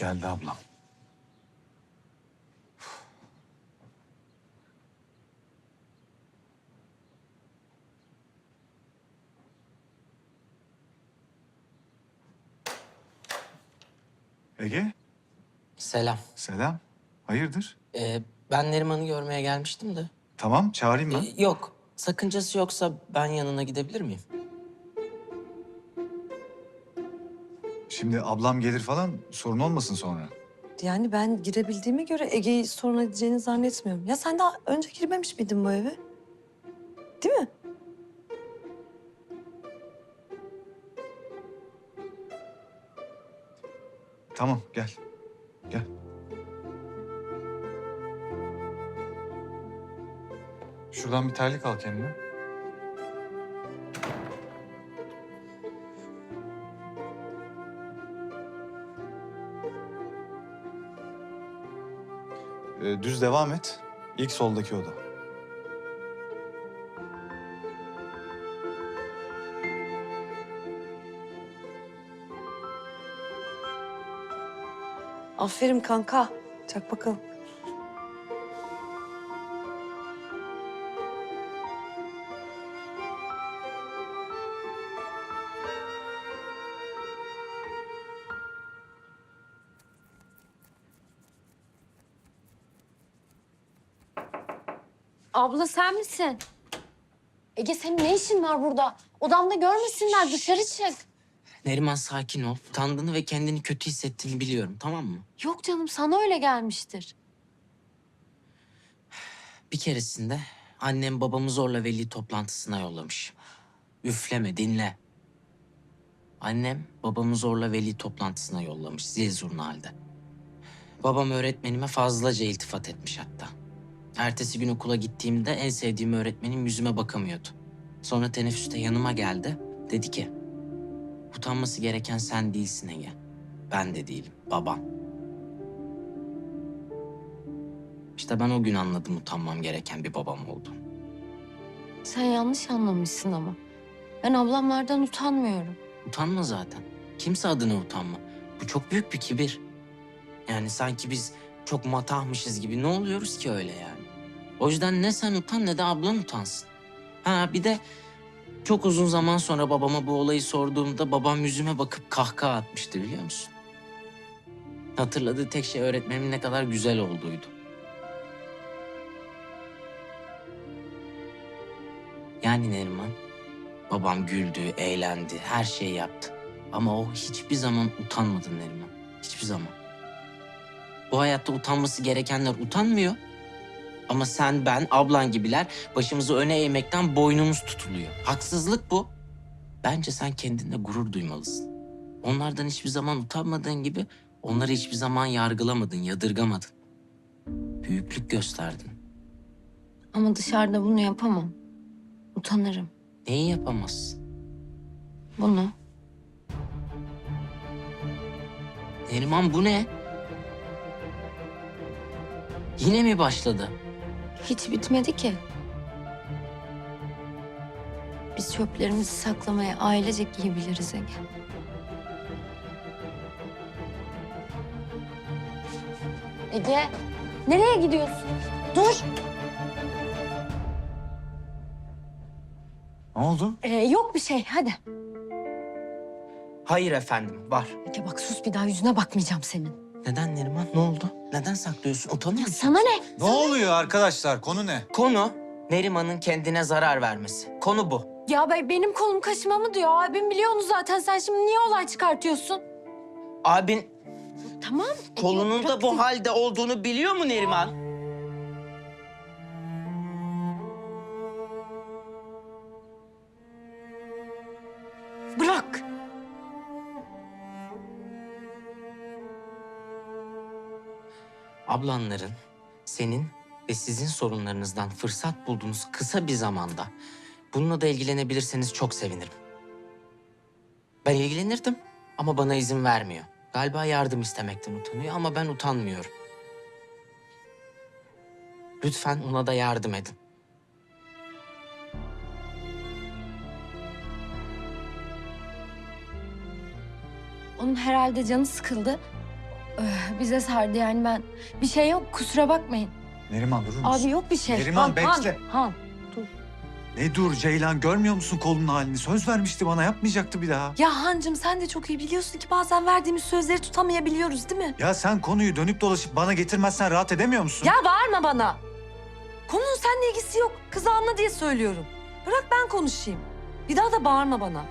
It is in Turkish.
Geldi ablam. Ege, Selam. selam. Hayırdır? Ee, ben Neriman'ı görmeye gelmiştim de. Tamam, çağırayım ben. Ee, yok. Sakıncası yoksa ben yanına gidebilir miyim? Şimdi ablam gelir falan, sorun olmasın sonra. Yani ben girebildiğime göre Ege'yi sorun edeceğini zannetmiyorum. Ya sen daha önce girmemiş miydin bu eve? Değil mi? Tamam, gel. Gel. Şuradan bir terlik al kendine. Ee, düz devam et. İlk soldaki oda. Aferin kanka. Çak bakalım. Abla sen misin? Ege senin ne işin var burada? Odamda görmesinler dışarı çık. Neriman sakin ol. Utandığını ve kendini kötü hissettiğini biliyorum tamam mı? Yok canım sana öyle gelmiştir. Bir keresinde annem babamı zorla veli toplantısına yollamış. Üfleme dinle. Annem babamı zorla veli toplantısına yollamış zil zurna halde. Babam öğretmenime fazlaca iltifat etmiş hatta. Ertesi gün okula gittiğimde en sevdiğim öğretmenim yüzüme bakamıyordu. Sonra teneffüste yanıma geldi. Dedi ki, utanması gereken sen değilsin Ege. Ben de değilim, babam. İşte ben o gün anladım utanmam gereken bir babam olduğunu. Sen yanlış anlamışsın ama. Ben ablamlardan utanmıyorum. Utanma zaten. Kimse adına utanma. Bu çok büyük bir kibir. Yani sanki biz çok matahmışız gibi ne oluyoruz ki öyle yani. O yüzden ne sen utan ne de ablan utansın. Ha bir de çok uzun zaman sonra babama bu olayı sorduğumda babam yüzüme bakıp kahkaha atmıştı biliyor musun? Hatırladığı tek şey öğretmenimin ne kadar güzel olduğuydu. Yani Neriman, babam güldü, eğlendi, her şeyi yaptı. Ama o hiçbir zaman utanmadı Neriman. Hiçbir zaman. Bu hayatta utanması gerekenler utanmıyor. Ama sen, ben, ablan gibiler başımızı öne eğmekten boynumuz tutuluyor. Haksızlık bu. Bence sen kendinle gurur duymalısın. Onlardan hiçbir zaman utanmadığın gibi onları hiçbir zaman yargılamadın, yadırgamadın. Büyüklük gösterdin. Ama dışarıda bunu yapamam. Utanırım. Neyi yapamazsın? Bunu. Neriman bu ne? Yine mi başladı? Hiç bitmedi ki. Biz çöplerimizi saklamaya ailecek iyi biliriz Ege. Ege, nereye gidiyorsun? Dur. Ne oldu? Ee, yok bir şey, hadi. Hayır efendim, var. Ege bak sus bir daha yüzüne bakmayacağım senin. Neden Neriman? Ne oldu? Neden saklıyorsun? Utanıyor musun? Sana ne? Ne oluyor arkadaşlar? Konu ne? Konu Neriman'ın kendine zarar vermesi. Konu bu. Ya be- benim kolum kaşımamı diyor. Abim biliyor onu zaten. Sen şimdi niye olay çıkartıyorsun? Abin Tamam. Kolunun da bu halde olduğunu biliyor mu Neriman? Bırak. Ablanların senin ve sizin sorunlarınızdan fırsat bulduğunuz kısa bir zamanda bununla da ilgilenebilirseniz çok sevinirim. Ben ilgilenirdim ama bana izin vermiyor. Galiba yardım istemekten utanıyor ama ben utanmıyorum. Lütfen ona da yardım edin. Onun herhalde canı sıkıldı. Öh, bize sardı yani ben. Bir şey yok kusura bakmayın. Neriman durur musun? Abi yok bir şey. Neriman, Han, Han, bekle. Han. Ne dur Ceylan görmüyor musun kolunun halini? Söz vermişti bana yapmayacaktı bir daha. Ya Hancım sen de çok iyi biliyorsun ki bazen verdiğimiz sözleri tutamayabiliyoruz değil mi? Ya sen konuyu dönüp dolaşıp bana getirmezsen rahat edemiyor musun? Ya bağırma bana. Konunun seninle ilgisi yok. Kızı anla diye söylüyorum. Bırak ben konuşayım. Bir daha da bağırma bana.